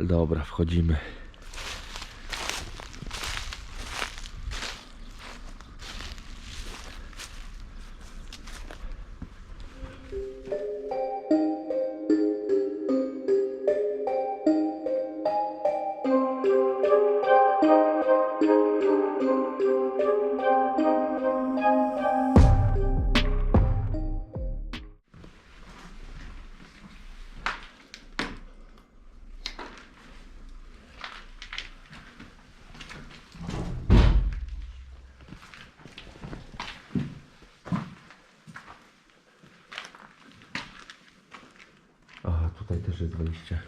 Dobra, wchodzimy. Też jest wejście.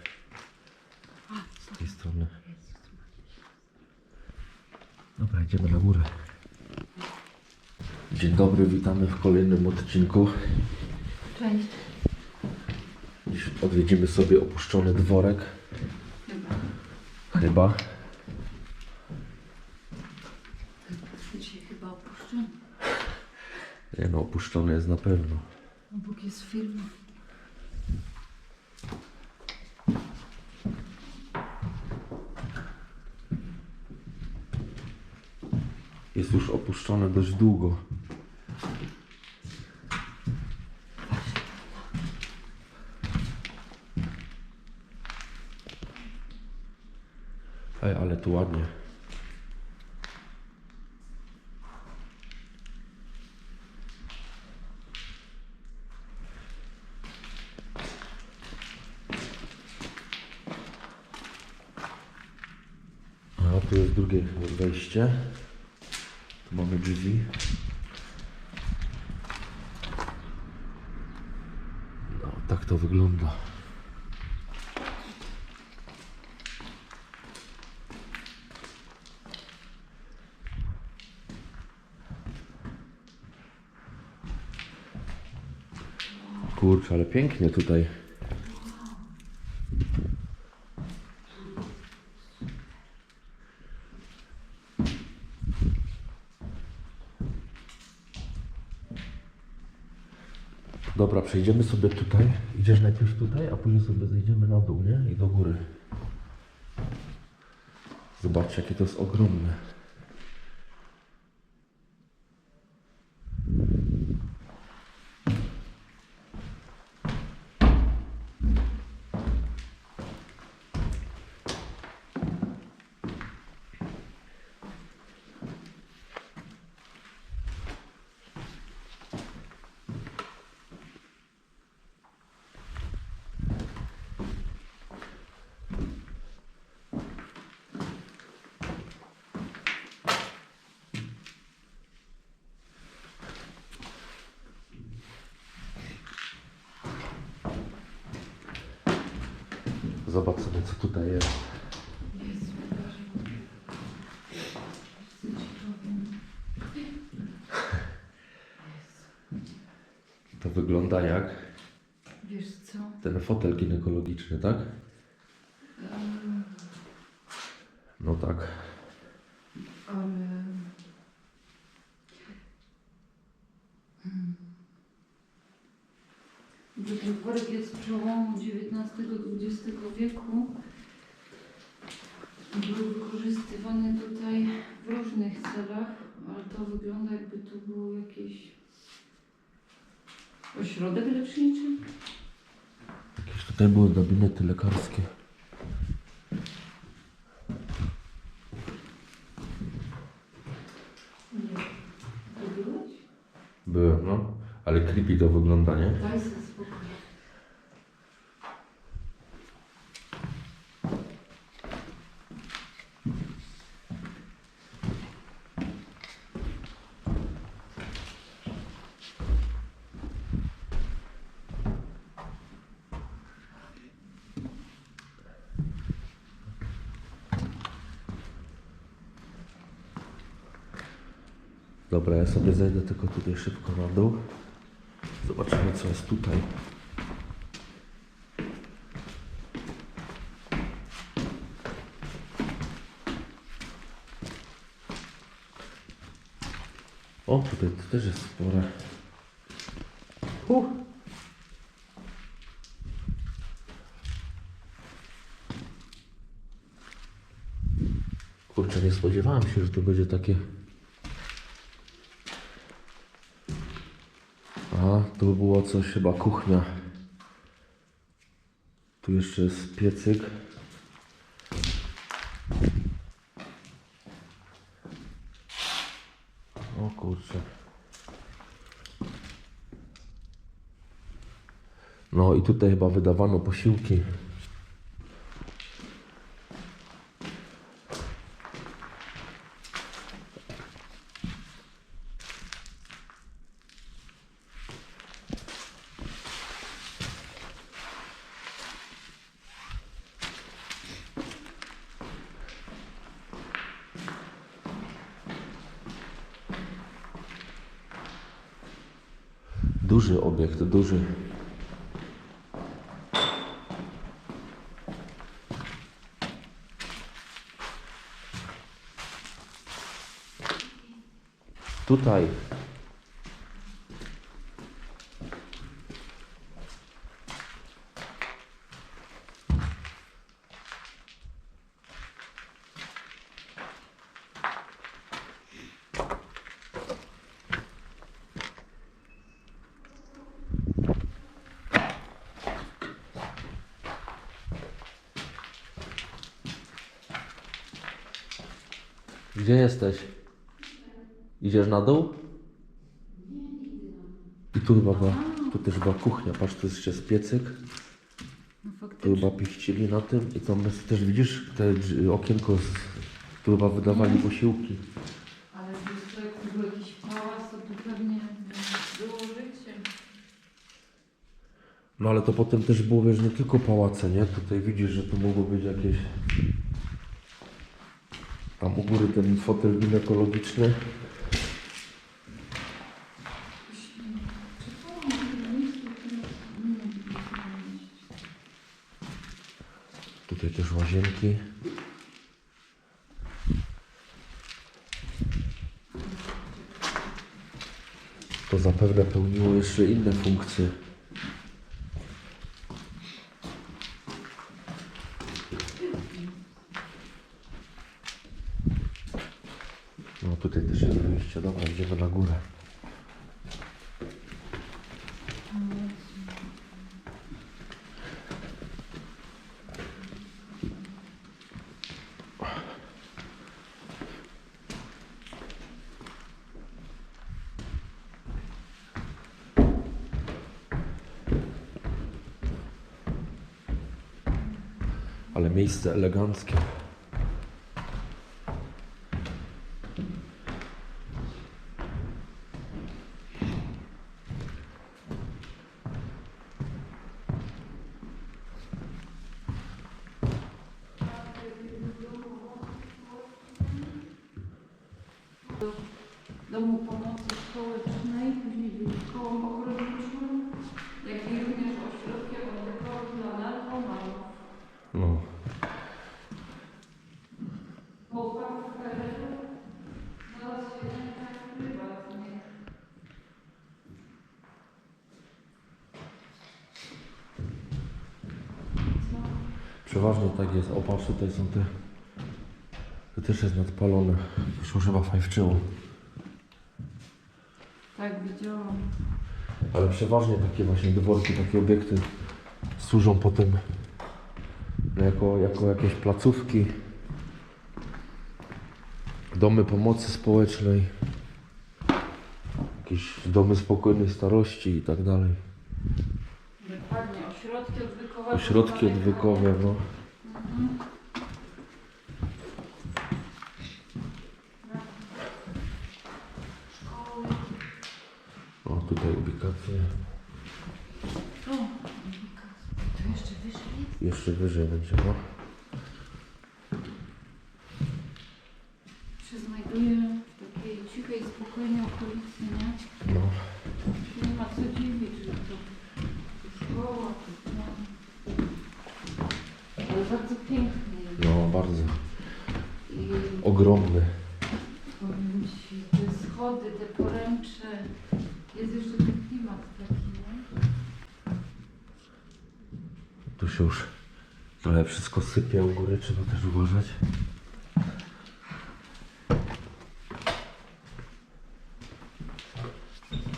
Z tej strony. Dobra, idziemy na górę. Dzień dobry, witamy w kolejnym odcinku. Cześć. Dziś odwiedzimy sobie opuszczony dworek. Chyba. Dzisiaj chyba opuszczony. Nie no, opuszczony jest na pewno. Obok jest firma. Jest już opuszczony dość długo. Ej, ale tu ładnie. A tu jest drugie wejście. Drzwi. No, tak to wygląda. Kurczę, ale pięknie tutaj. Dobra, przejdziemy sobie tutaj. Idziesz najpierw tutaj, a później sobie zejdziemy na dół, nie? I do góry. Zobaczcie, jakie to jest ogromne. Zobacz sobie, co tutaj jest. To wygląda jak Wiesz co? ten fotel ginekologiczny, tak? No tak. ale... Hmm. Że Ten worek jest przełomu XIX-XX wieku. Był wykorzystywany tutaj w różnych celach, ale to wygląda jakby tu był jakiś ośrodek leczniczy. Jakieś tutaj były gabinety lekarskie. Nie. To byłeś? Byłem, no. Ale creepy to wygląda, nie? Daj sobie spokój. Dobra, ja sobie zejdę tylko tutaj szybko na dół. Zobaczymy, co jest tutaj. O, tutaj też jest spore. Uh. Kurczę, nie spodziewałem się, że to będzie takie... To było coś chyba kuchnia. Tu jeszcze jest piecyk. O kurczę. No i tutaj chyba wydawano posiłki. Duży obiekt, duży. Tutaj. Gdzie jesteś? Idziesz na dół? I tu chyba była, tu też była kuchnia, patrz, tu jest jeszcze piecyk. No Tu faktycznie. chyba pichcili na tym i tam jest też, widzisz, te drzwi- okienko, z, tu chyba wydawali posiłki. Ale wiesz co, jak był jakiś pałac, to tu pewnie było życie. No ale to potem też było, wiesz, nie tylko pałace, nie? Tutaj widzisz, że tu mogło być jakieś... Tam u góry ten fotel ginekologiczny. Tutaj też łazienki. To zapewne pełniło jeszcze inne funkcje. No tutaj też jest wyjście. Dobra, idziemy na górę. Ale miejsce eleganckie. Domu Pomocy Społecznej, później był szkołą ochotniczą, jak i również ośrodkiem opiekowym dla narkomanów. No. Chłopak w PRL znalazł się tak prywatnie. Co? Przeważnie tak jest. O, patrz, tutaj są te... To też jest nadpalone. Już już chyba fajwczyło. Tak widziałam. Ale przeważnie takie właśnie dworki, takie obiekty służą potem jako, jako jakieś placówki, domy pomocy społecznej, jakieś domy spokojnej starości i tak dalej. Dokładnie, ośrodki odwykowe. Ośrodki odwykowe, no. Szkoły. O, tutaj ubikacje. O, to jeszcze wyżej jest. Jeszcze wyżej będzie, no. się znajduje w takiej cichej, spokojnej okolicy, nie? no. ogromny. Te schody, te poręcze. Jest jeszcze ten klimat taki. Tu się już trochę wszystko sypie u góry, trzeba też uważać.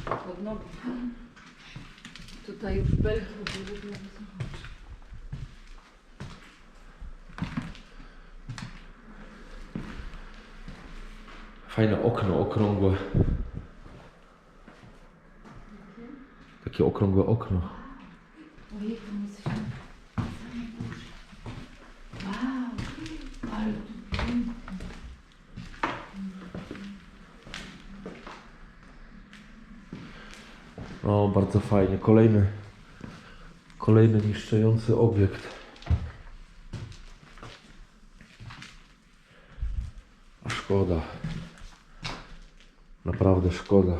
Pod nogi. Tutaj w Belgii w Fajne okno, okrągłe. Takie okrągłe okno. O, bardzo fajnie. Kolejny, kolejny niszczący obiekt. Szkoda. Naprawdę szkoda.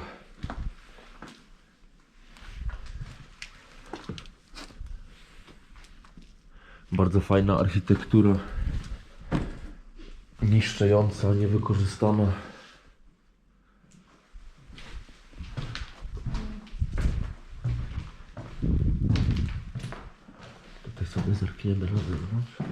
Bardzo fajna architektura. Niszcząca, niewykorzystana. Tutaj sobie zerkniemy na zewnątrz.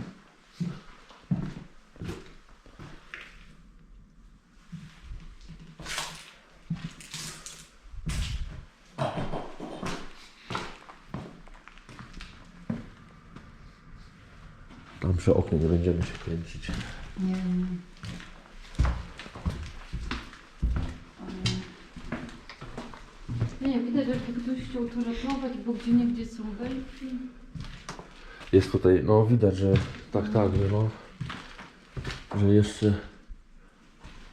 Przy oknie nie będziemy się kręcić. Nie, nie. Widać, jakby ktoś chciał to ratować, bo gdzie niegdzie są belki. Jest tutaj, no widać, że tak, tak, że no, że jeszcze,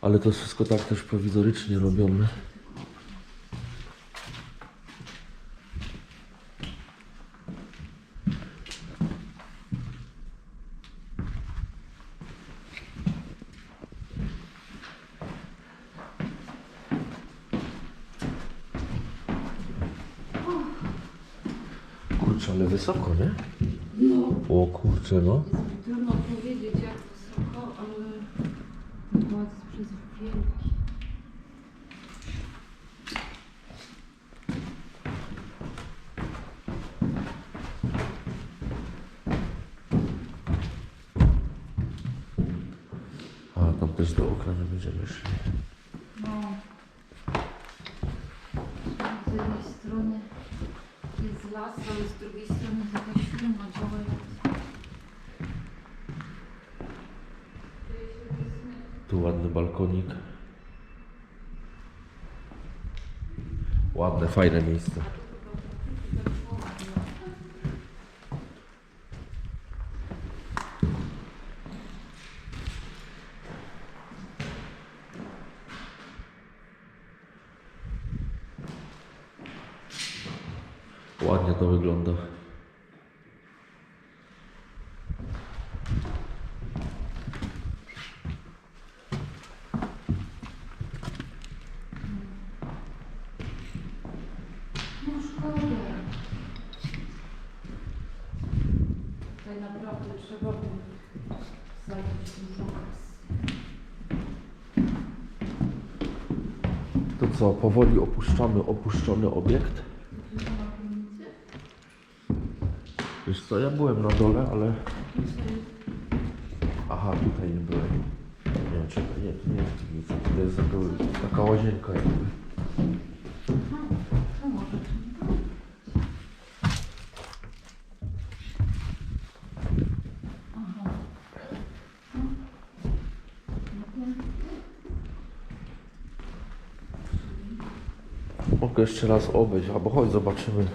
ale to wszystko tak też prowizorycznie robione. Kurczę, ale wysoko, nie? No. O kurczę, no. Trudno powiedzieć jak wysoko, ale pałac przez wielki. A tam też do okna nie będziemy szli. No. Z jednej strony jest las, ale z drugiej strony taka śluma działająca. Tu ładny balkonik. Ładne, fajne miejsce. Ładnie to wygląda. No szkoda. Tutaj naprawdę trzeba by zająć dużo kasy. To co, powoli opuszczamy opuszczony obiekt. Wiesz co, ja byłem na dole, ale... Aha, tutaj nie byłem. Nie, czekaj, nie, to nie jest piwnica, to jest taka, taka łazienka jakby. Aha, to może czym Aha. No to- Mogę jeszcze raz obejść, albo chodź zobaczymy.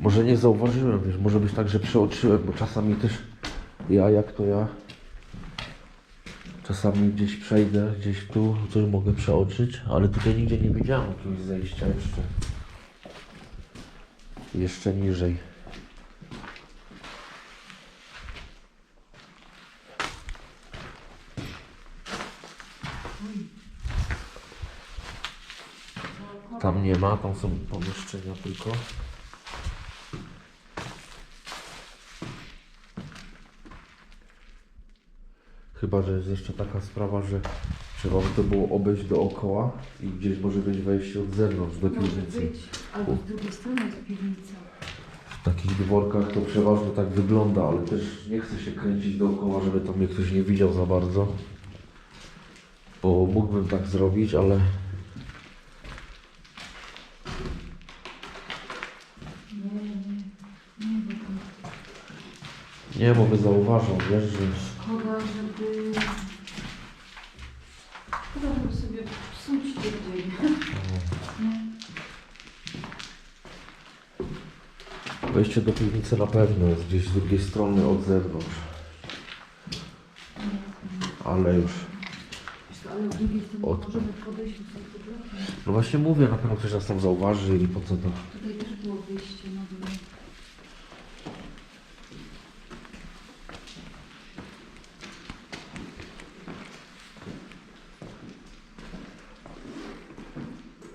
Może nie zauważyłem, wiesz, może być tak, że przeoczyłem, bo czasami też ja, jak to ja, czasami gdzieś przejdę, gdzieś tu, coś mogę przeoczyć, ale tutaj nigdzie nie widziałem jakiegoś zejścia jeszcze. Jeszcze niżej. Tam nie ma, tam są pomieszczenia tylko. Chyba, że jest jeszcze taka sprawa, że trzeba by to było obejść dookoła i gdzieś może być wejście od zewnątrz do Może piwnicy. być. Albo z drugiej strony jest piwnica. W takich dworkach to przeważnie tak wygląda, ale też nie chcę się kręcić dookoła, żeby to mnie ktoś nie widział za bardzo. Bo mógłbym tak zrobić, ale Nie, bo by zauważał, wiesz, że... Szkoda, żeby... Szkoda, żeby sobie psuć ten dzień. Nie? Wejście do piwnicy na pewno jest gdzieś z drugiej strony od zewnątrz. Ale już... Wiesz co, Ale z drugiej strony Od- możemy podejść do tego bloku. No właśnie mówię, na pewno ktoś nas tam zauważy i po co to... Tutaj też było wyjście na dół.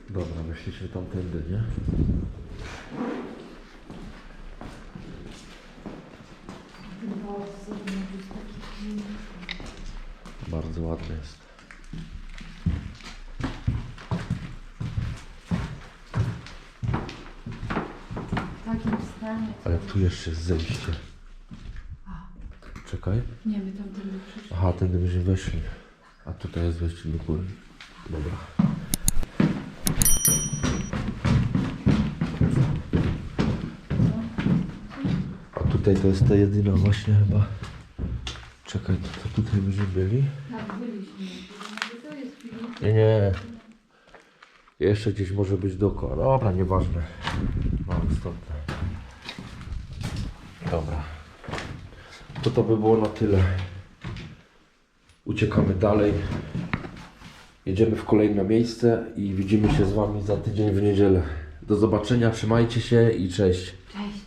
Dobra, myślicie tamtędy, nie? Ten pałac z zewnątrz jest taki piękny. Bardzo ładny jest. W takim stanie. Ale tu jeszcze jest zejście. Czekaj. nie, my tam tędy przyszli. Aha, tędy byśmy weszli. A tutaj jest wejście do góry. Dobra. Tutaj to jest ta jedyna właśnie chyba. Czekaj, to, to tutaj byśmy byli? Tak, byliśmy. To jest piwnica. Nie, nie. Jeszcze gdzieś może być dookoła. Dobra, nieważne. Mam istotne. Dobra. To to by było na tyle. Uciekamy dalej. Jedziemy w kolejne miejsce i widzimy się z Wami za tydzień w niedzielę. Do zobaczenia, trzymajcie się i cześć. Cześć.